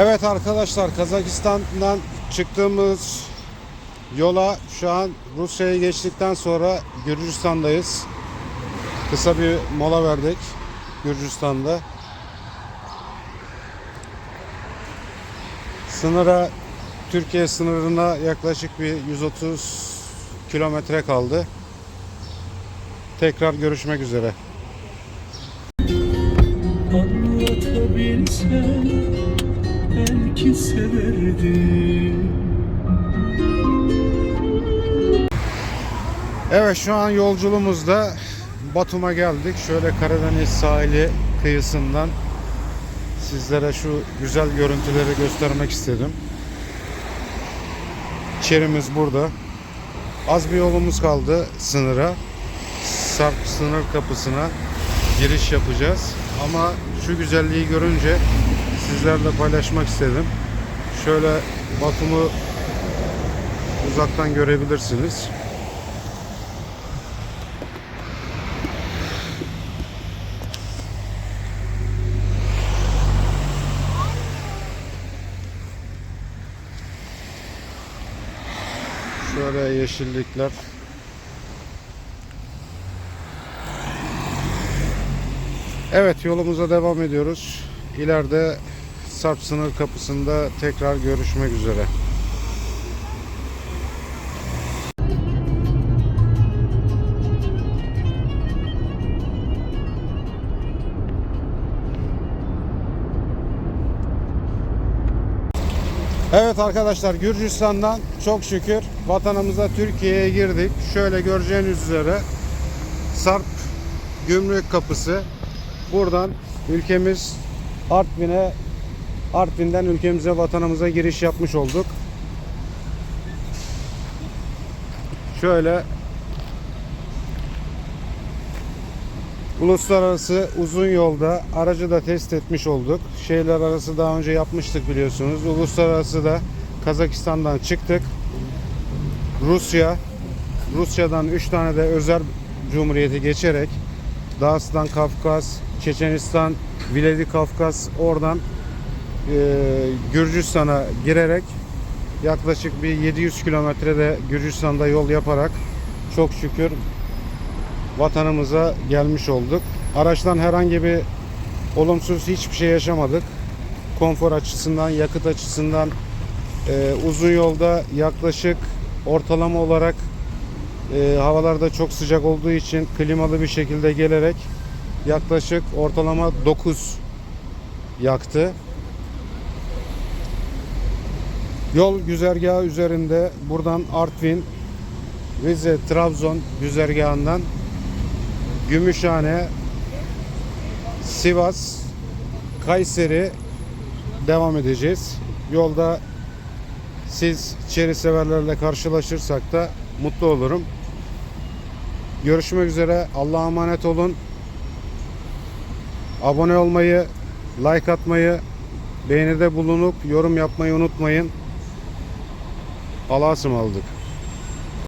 Evet arkadaşlar Kazakistan'dan çıktığımız yola şu an Rusya'ya geçtikten sonra Gürcistan'dayız. Kısa bir mola verdik Gürcistan'da. Sınıra Türkiye sınırına yaklaşık bir 130 kilometre kaldı. Tekrar görüşmek üzere. Anlatabilsem belki severdim Evet şu an yolculuğumuzda Batum'a geldik. Şöyle Karadeniz sahili kıyısından sizlere şu güzel görüntüleri göstermek istedim. Çerimiz burada. Az bir yolumuz kaldı sınıra. Sarp sınır kapısına giriş yapacağız. Ama şu güzelliği görünce sizlerle paylaşmak istedim. Şöyle Batum'u uzaktan görebilirsiniz. Şöyle yeşillikler. Evet yolumuza devam ediyoruz. İleride Sarp sınır kapısında tekrar görüşmek üzere. Evet arkadaşlar Gürcistan'dan çok şükür vatanımıza Türkiye'ye girdik. Şöyle göreceğiniz üzere Sarp Gümrük Kapısı. Buradan ülkemiz Artvin'e Artvin'den ülkemize vatanımıza giriş yapmış olduk. Şöyle Uluslararası uzun yolda aracı da test etmiş olduk. Şehirler arası daha önce yapmıştık biliyorsunuz. Uluslararası da Kazakistan'dan çıktık. Rusya, Rusya'dan 3 tane de özel cumhuriyeti geçerek Dağıstan, Kafkas, Çeçenistan, Vladikavkaz oradan e, Gürcistan'a girerek yaklaşık bir 700 kilometrede Gürcistan'da yol yaparak çok şükür vatanımıza gelmiş olduk. Araçtan herhangi bir olumsuz hiçbir şey yaşamadık. Konfor açısından, yakıt açısından e, uzun yolda yaklaşık ortalama olarak e, havalarda çok sıcak olduğu için klimalı bir şekilde gelerek yaklaşık ortalama 9 yaktı. Yol güzergahı üzerinde buradan Artvin, Rize, Trabzon güzergahından Gümüşhane, Sivas, Kayseri devam edeceğiz. Yolda siz çeri severlerle karşılaşırsak da mutlu olurum. Görüşmek üzere. Allah'a emanet olun. Abone olmayı, like atmayı, beğenide bulunup yorum yapmayı unutmayın. Allah'a ısmarladık.